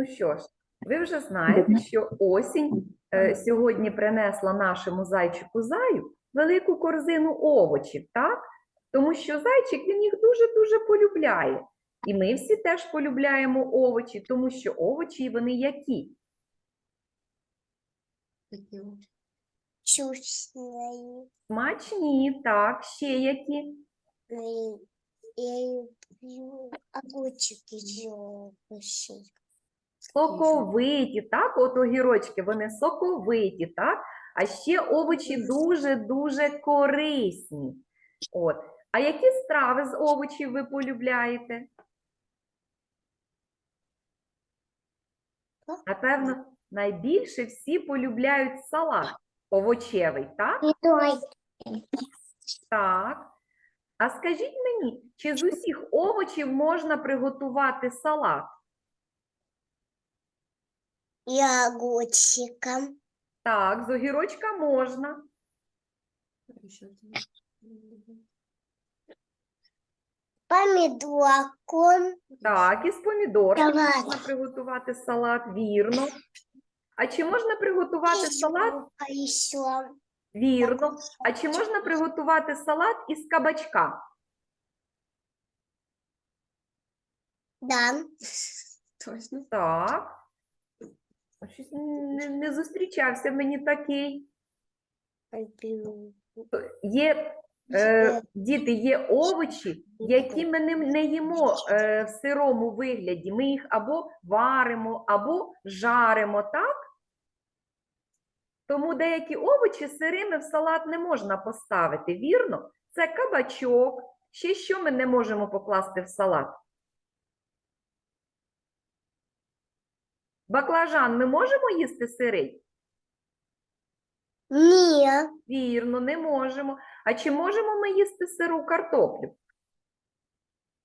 Ну що ж, ви вже знаєте, що осінь е, сьогодні принесла нашому зайчику заю велику корзину овочів, так? Тому що зайчик він їх дуже-дуже полюбляє. І ми всі теж полюбляємо овочі, тому що овочі вони які? Вкусные. Смачні, так, ще які? И Я люблю огурчики. Соковиті, так, от огірочки, вони соковиті, так? А ще овочі дуже-дуже корисні. От. А які страви з овочів ви полюбляєте? Напевно, найбільше всі полюбляють салат овочевий, так? Так. А скажіть мені, чи з усіх овочів можна приготувати салат? И огурчиком. Так, з огірочка можна. Помидорком. Так, із помідорки можна приготувати салат, вірно. А чи можна приготувати салат? А еще. Вірно. А чи можна приготувати салат із кабачка? Да. Точно. Так. Щось не, не зустрічався мені такий. Є е, діти, є овочі, які ми не, не їмо е, в сирому вигляді. Ми їх або варимо, або жаримо, так? Тому деякі овочі сирими в салат не можна поставити, вірно? Це кабачок. Ще що ми не можемо покласти в салат? Баклажан ми можемо їсти сирий? Не. Вірно, не можемо. А чи можемо ми їсти сиру картоплю?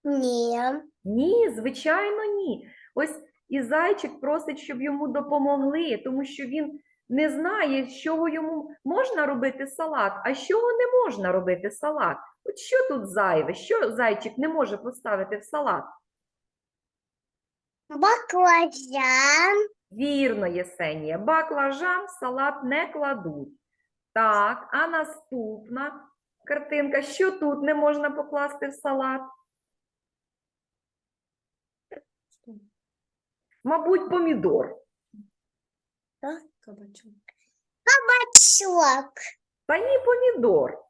Не. Ні, звичайно, ні. Ось і зайчик просить, щоб йому допомогли, тому що він не знає, з чого йому можна робити салат, а з чого не можна робити салат. От що тут зайве? Що зайчик не може поставити в салат? Баклажан. Вірно, Єсенія, баклажан в салат не кладуть. Так, а наступна картинка. Що тут не можна покласти в салат? Мабуть, помідор. Кабачок. Бачок. Та ні, помідор.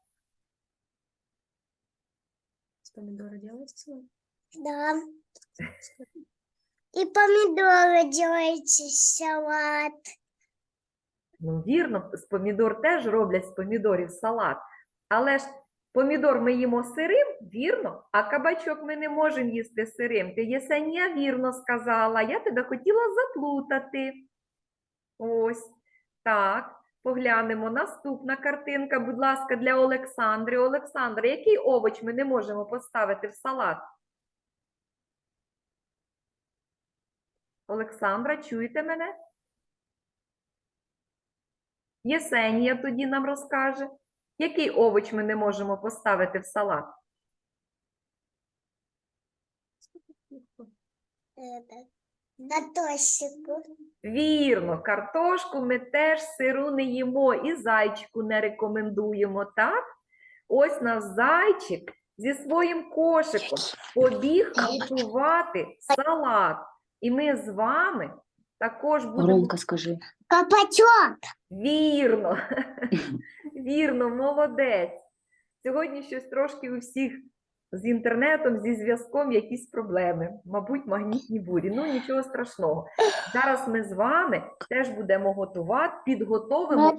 З помідора делається? Да. И помидоры делайте салат. Ну, вірно, з помідор теж роблять з помідорів салат. Але ж помідор ми їмо сирим, вірно, а кабачок ми не можемо їсти сирим. Ти Єсенія вірно сказала, я тебе хотіла заплутати. Ось так. Поглянемо. Наступна картинка, будь ласка, для Олександри. Олександра, який овоч ми не можемо поставити в салат? Олександра, чуєте мене? Єсенія тоді нам розкаже, який овоч ми не можемо поставити в салат? Картошку. Вірно, картошку ми теж сиру не їмо і зайчику не рекомендуємо, так? Ось наш зайчик зі своїм кошиком побіг готувати салат. І ми з вами також будемо Громко скажи. Кабачок. Вірно, вірно, молодець. Сьогодні щось трошки у всіх з інтернетом, зі зв'язком якісь проблеми. Мабуть, магнітні бурі. Ну, нічого страшного. Зараз ми з вами теж будемо готувати, підготовимо.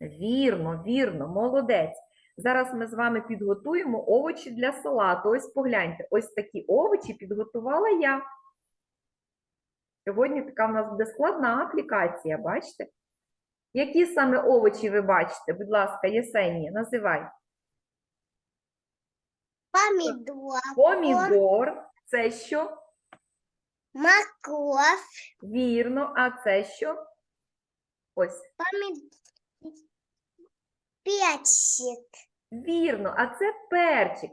Вірно, вірно, молодець. Зараз ми з вами підготуємо овочі для салату. Ось погляньте, ось такі овочі підготувала я. Сьогодні така в нас буде складна аплікація, бачите? Які саме овочі ви бачите? Будь ласка, Єсенія, називай. Помидор. Помідор, це що? Морковь. Вірно, а це що? Ось, Помидор. Перчик. вірно, а це перчик.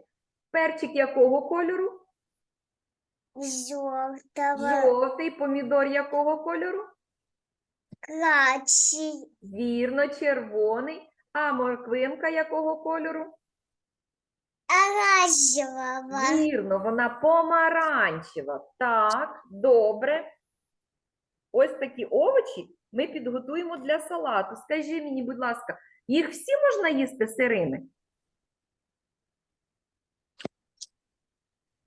Перчик якого кольору? желтого, Жовтий помідор якого кольору? красный, Вірно, червоний. А морквинка якого кольору? оранжевого, Вірно, вона помаранчева. Так, добре. Ось такі овочі ми підготуємо для салату. Скажи мені, будь ласка, їх всі можна їсти сирими?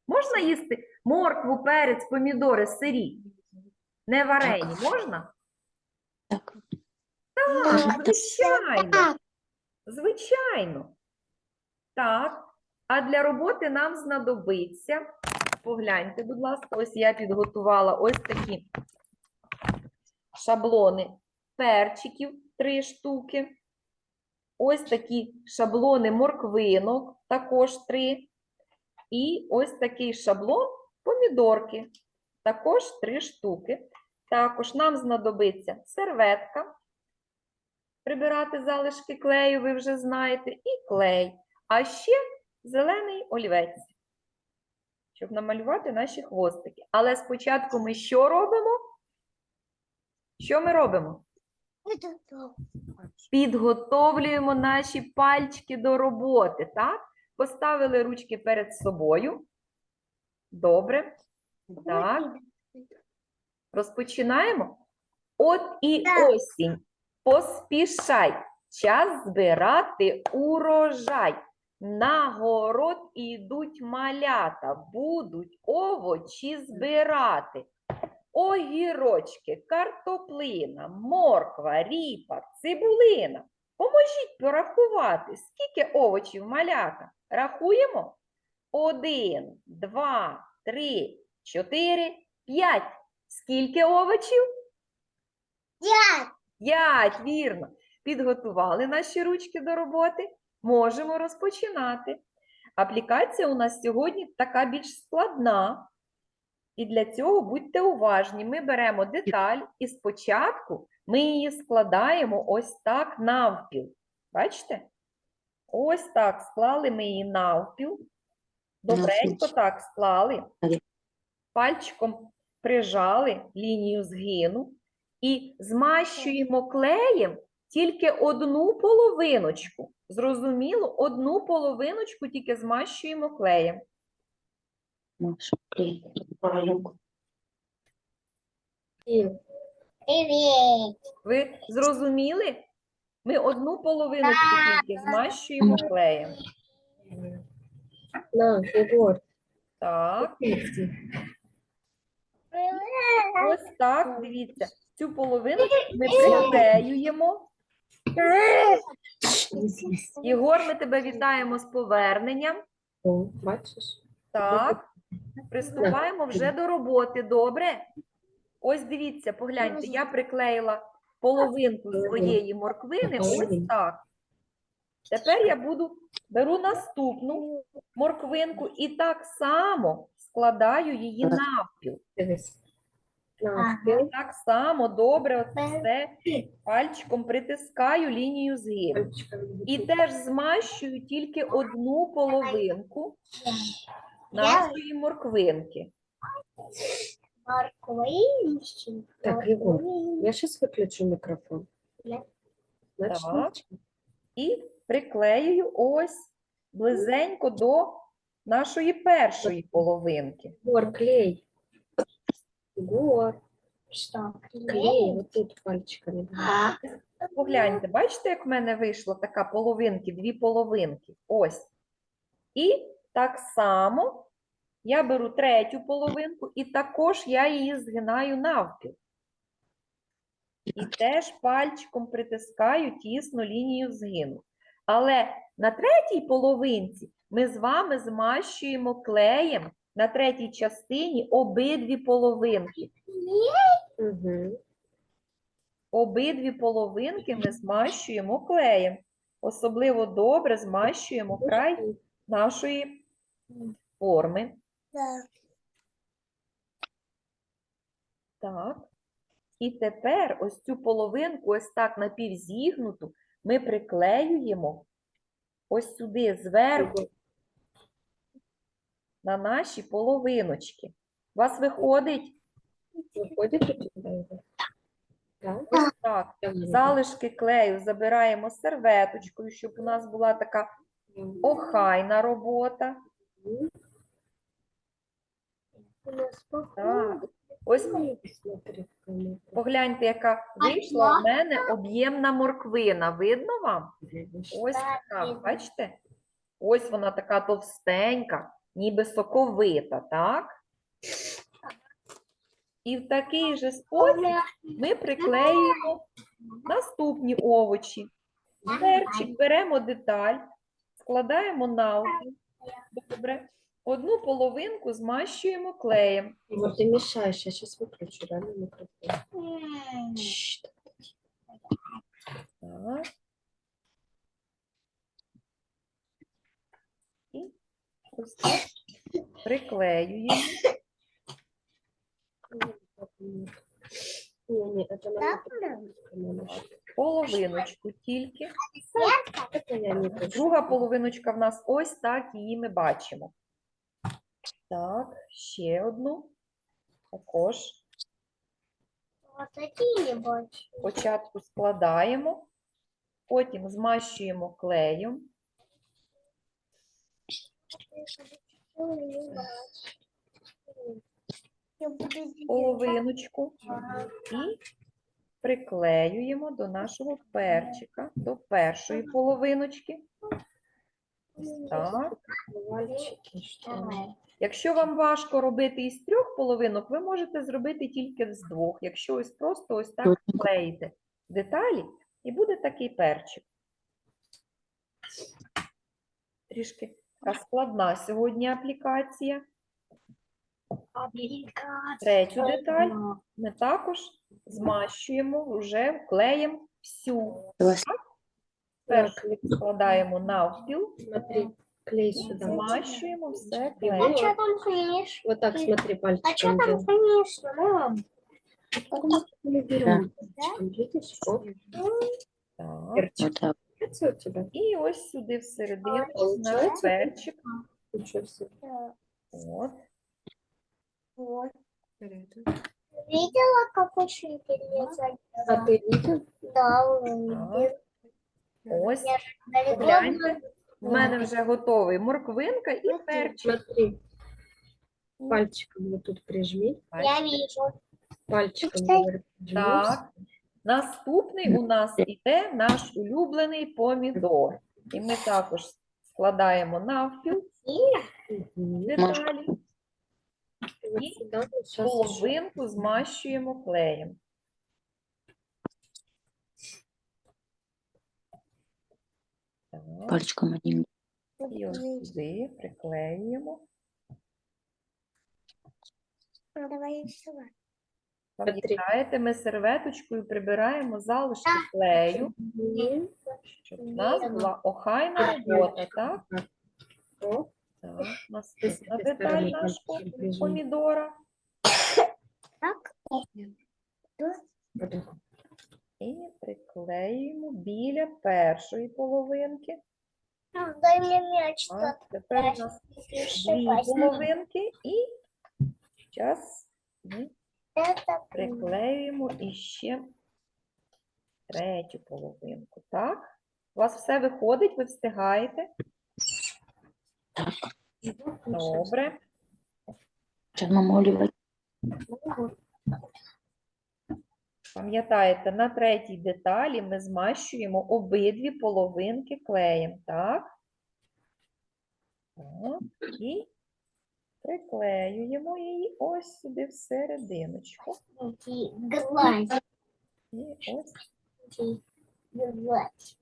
Можна їсти моркву, перець, помідори сирі? Не варені, можна? Так. Так, звичайно. Звичайно. Так. А для роботи нам знадобиться. Погляньте, будь ласка, ось я підготувала ось такі шаблони перчиків, три штуки. Ось такі шаблони морквинок, також три. І ось такий шаблон помідорки, також три штуки. Також нам знадобиться серветка, прибирати залишки клею, ви вже знаєте, і клей. А ще зелений олівець, щоб намалювати наші хвостики. Але спочатку ми що робимо? Що ми робимо? Підготовлюємо наші пальчики до роботи, так? Поставили ручки перед собою. Добре. Так. Розпочинаємо. От і осінь. Поспішай. Час збирати урожай. На город ідуть малята, будуть овочі збирати. Огірочки, картоплина, морква, ріпа, цибулина. Поможіть порахувати, скільки овочів малята. Рахуємо? Один, два, три, чотири, п'ять. Скільки овочів? Пять. П'ять, вірно. Підготували наші ручки до роботи. Можемо розпочинати. Аплікація у нас сьогодні така більш складна. І для цього будьте уважні. Ми беремо деталь і спочатку ми її складаємо ось так навпіл. Бачите? Ось так склали ми її навпіл. Добренько так склали. Пальчиком прижали лінію згину і змащуємо клеєм тільки одну половиночку. Зрозуміло, одну половиночку тільки змащуємо клеєм. Маша, правильно. Ви зрозуміли? Ми одну половиночку тільки змащуємо клеєм. На. Так, ось так, дивіться. Цю половиночку ми приклеюємо. Єгор, ми тебе вітаємо з поверненням. Бачиш? Так, приступаємо вже до роботи. Добре? Ось дивіться, погляньте, я приклеїла половинку своєї морквини ось так. Тепер я буду беру наступну морквинку і так само складаю її навпіл. Ага. Так само добре от все пальчиком притискаю лінію згину. І теж змащую тільки одну половинку нашої морквинки. Морковиночки. Так, Егор, я сейчас выключу микрофон. Да. Значит, Так. ничего. І приклеюю ось близенько до нашої першої половинки. Егор, клей. Егор, Что? клей, вот тут пальчиками. А, Погляньте, бачите, як в мене вийшло така половинки, дві половинки. Ось. І так само я беру третю половинку, і також я її згинаю навпіл. І теж пальчиком притискаю тісно лінію згину. Але на третій половинці ми з вами змащуємо клеєм на третій частині обидві половинки. Угу. Обидві половинки ми змащуємо клеєм. Особливо добре змащуємо край нашої форми. да. Так. І тепер ось цю половинку, ось так напівзігнуту, ми приклеюємо ось сюди зверху на наші половиночки. У вас виходить? Да. ось так. Залишки клею забираємо серветочкою, щоб у нас була така охайна робота. Так. Ось погляньте, яка вийшла в мене об'ємна морквина. Видно вам? Ось така, бачите? Ось вона така товстенька, ніби соковита, так? І в такий же спосіб ми приклеюємо наступні овочі. Перчик беремо деталь, складаємо навпіл. Добре. Одну половинку змащуємо клеєм. Вот ты мешаешь, я сейчас выключу, реально микрофон. М. Чш, Так. І ось так приклеюємо. Не, не, это надо Так, по-другому. Половиночку тільки. Друга половиночка в нас ось так її ми бачимо. Так, ще одну. Також спочатку складаємо, потім змащуємо клеєм. Половиночку і приклеюємо до нашого перчика, до першої половиночки. Ось Так. Якщо вам важко робити із трьох половинок, ви можете зробити тільки з двох. Якщо ось просто ось так клеїте деталі, і буде такий перчик. Трішки така складна сьогодні аплікація. Третю деталь ми також змащуємо вже клеєм всю. Першу складаємо навпіл, Смотри, клей сюда. змащуємо все А клеєм. что там клеишь? Вот так смотри А что пальчиком. там делай. клеишь, мам? Мы берем видишь? Оп, Так. перчик. Вот так. Нравится у тебя? І ось сюди всередину наш Получається? перчик. Ничего себе. От. Вот. Видела, как очень интересно? А ты видел? Да, увидела. Ось. Далеко Гляньте. В мене вже готовий морквинка і перчик. Смотри. Пальчиком вот тут прижми. Я вижу. Пальчиком Читай. говорю, прижми. Так. Наступний у нас іде наш улюблений помідор. І ми також складаємо навпіл Мгм. деталі, Еще. половинку змащуємо клеєм. Пальчиком одним. і ось сюди приклеюємо. Ну, Давай сюда. Пам'ятаєте, ми серветочкою прибираємо залишки клею, щоб у нас була охайна робота, так? Так, наступна деталь нашого помідора. Так. І приклеюємо біля першої половинки. Дай мне мяч тот. тепер у нас дві половинки і зараз ми Это приклеюємо іще третю половинку. Так? У вас все виходить, ви встигаєте? Добре. Сейчас намоливать. Пам'ятаєте, на третій деталі ми змащуємо обидві половинки клеєм, так? Так. І приклеюємо її ось сюди всерединочку. Гладь. І ось Гладь.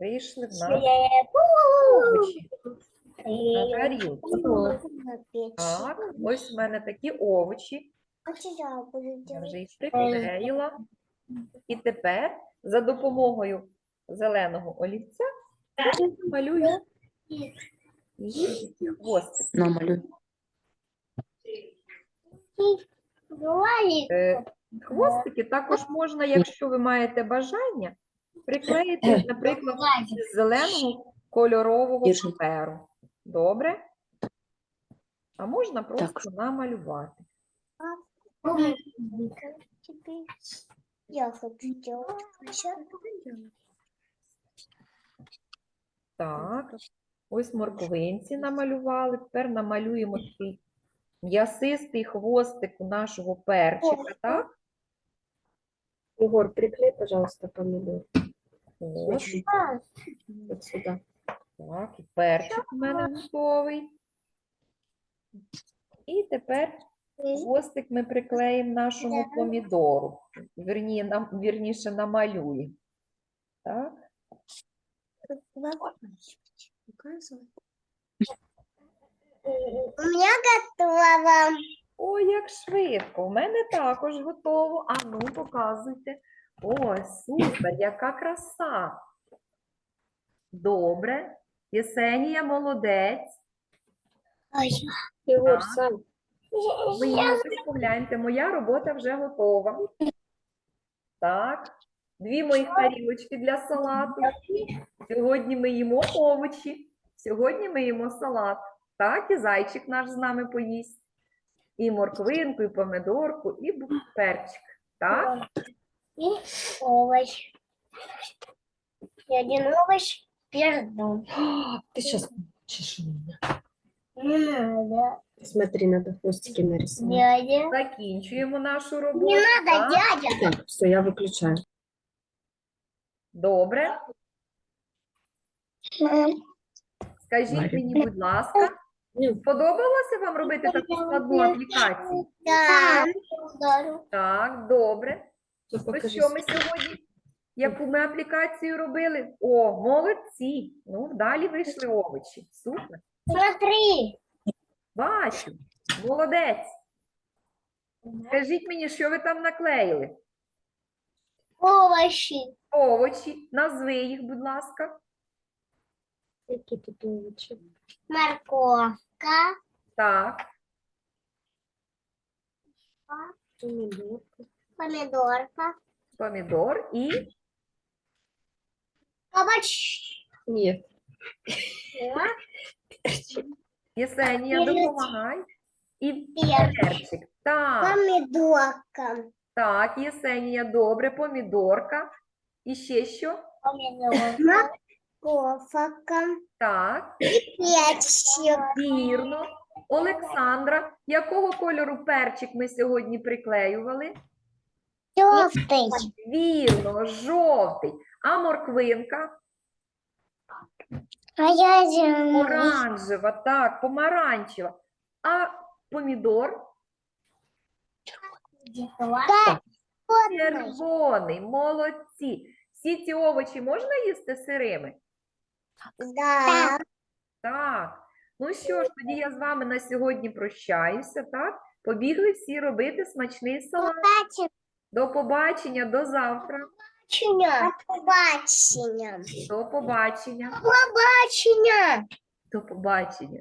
Вийшли в нас овочі на тарілку. Так, ось в мене такі овочі. Я вже їх приклеїла. І тепер за допомогою зеленого олівця малюю її хвостики. Намалюй. Е, Хвостики також можна, якщо ви маєте бажання, приклеїти, наприклад, з зеленого кольорового Держи. паперу. Добре? А можна просто намалювати. Теперь я хочу делать. Так, ось морквинці намалювали. Тепер намалюємо такий м'ясистий хвостик у нашого перчика, так? Егор, приклей, пожалуйста, помидор. Ось, Вот сюда. так, і перчик у мене готовий. І тепер хвостик ми приклеїмо нашому помідору. Вірні, нам, вірніше намалюємо. Так? У меня готово. Ой, як швидко. У мене також готово. А ну, показуйте. Ой, супер, яка краса. Добре. Єсенія молодець. Ой, Егор, Так. сам. Ви її погляньте, моя робота вже готова. Так. Дві моїх тарілочки для салату. Сьогодні ми їмо овочі. Сьогодні ми їмо салат. Так, і зайчик наш з нами поїсть. І морквинку, і помидорку, і перчик. Так? И овощ. И один овощ перду. Ты сейчас чеши меня. Не надо. Смотри, надо хвостики нарисовать. Дядя. Закінчуємо нашу роботу. Не надо, так? дядя. Так, все, я выключаю. Добре. Скажіть мені, будь ласка, сподобалося вам робити таку складну аплікацію? Да. Так, добре. Покажи. що ми сьогодні? Яку ми аплікацію робили? О, молодці! Ну, далі вийшли овочі. Супер. Смотри. Бачу. Молодець. Скажіть мені, що ви там наклеїли? Овощи. Овочі. Назви їх, будь ласка. Какие тут овощи? Морковка. Так, Помидорка. Помидорка. помідор і Кабач. Нет. Єсенія, Перець. допомагай. І Перчик. перчик. Так, Помидорка. так, Єсенія, добре, помідорка. І ще що? Помидорка. Морковка. Так, Перчик. вірно. Олександра, якого кольору перчик ми сьогодні приклеювали? Желтый. Вірно, жовтий. А морквинка? А я. Оранжева, так, помаранчева. А помідор? Червоний, молодці. Всі ці овочі можна їсти сирими? Да. Так. Ну що ж, тоді я з вами на сьогодні прощаюся, так? Побігли всі робити смачний салат. До побачення, до завтра. Побачення. Побачення. До побачення. Побачення. До побачення.